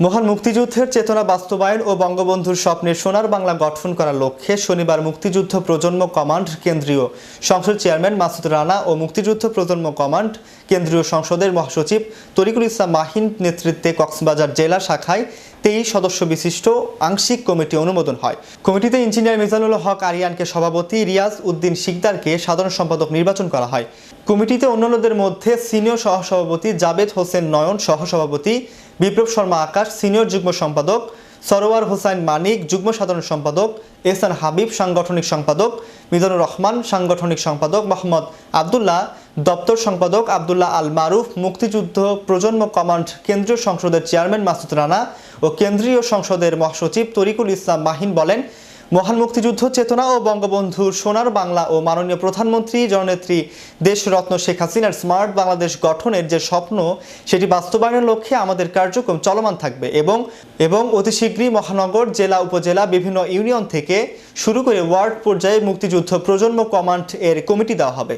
মহান মুক্তিযুদ্ধের চেতনা বাস্তবায়ন ও বঙ্গবন্ধুর স্বপ্নের সোনার বাংলা গঠন করার লক্ষ্যে শনিবার মুক্তিযুদ্ধ প্রজন্ম কমান্ড কেন্দ্রীয় সংসদ চেয়ারম্যান মাসুদ রানা ও মুক্তিযুদ্ধ প্রজন্ম কমান্ড কেন্দ্রীয় সংসদের মহাসচিব তরিকুল ইসলাম মাহিন নেতৃত্বে কক্সবাজার জেলা শাখায় তেইশ সদস্য বিশিষ্ট আংশিক কমিটি অনুমোদন হয়। কমিটিতে ইঞ্জিনিয়ার মিজানুল হক আরিয়ানকে সভাপতি রিয়াজ উদ্দিন শিকদারকে সাধারণ সম্পাদক নির্বাচন করা হয়। কমিটিতে অন্যান্যদের মধ্যে সিনিয়র সহসভাপতি জাবেদ হোসেন নয়ন সহসভাপতি বিপ্লব শর্মা আকাশ, সিনিয়র যুগ্ম সম্পাদক সরোয়ার হোসাইন মানিক, যুগ্ম সাধারণ সম্পাদক এহসান হাবিব, সাংগঠনিক সম্পাদক মিজানুর রহমান, সাংগঠনিক সম্পাদক মোহাম্মদ আবদুল্লাহ, দপ্তর সম্পাদক আবদুল্লাহ আল মারুফ, মুক্তিযুদ্ধ প্রজন্ম কমান্ড কেন্দ্রীয় সংসদের চেয়ারম্যান মাসুদ রানা ও কেন্দ্রীয় সংসদের মহাসচিব তরিকুল ইসলাম মাহিন বলেন মহান মুক্তিযুদ্ধ, চেতনা ও বঙ্গবন্ধুর সোনার বাংলা ও মাননীয় প্রধানমন্ত্রী, জননেত্রী দেশরত্ন শেখ হাসিনার স্মার্ট বাংলাদেশ গঠনের যে স্বপ্ন, সেটি বাস্তবায়নের লক্ষ্যে আমাদের কার্যক্রম চলমান থাকবে এবং এবং অতি শীঘ্রই মহানগর, জেলা, উপজেলা, বিভিন্ন ইউনিয়ন থেকে শুরু করে ওয়ার্ড পর্যায়ে মুক্তিযুদ্ধ প্রজন্ম কমান্ড এর কমিটি দেওয়া হবে।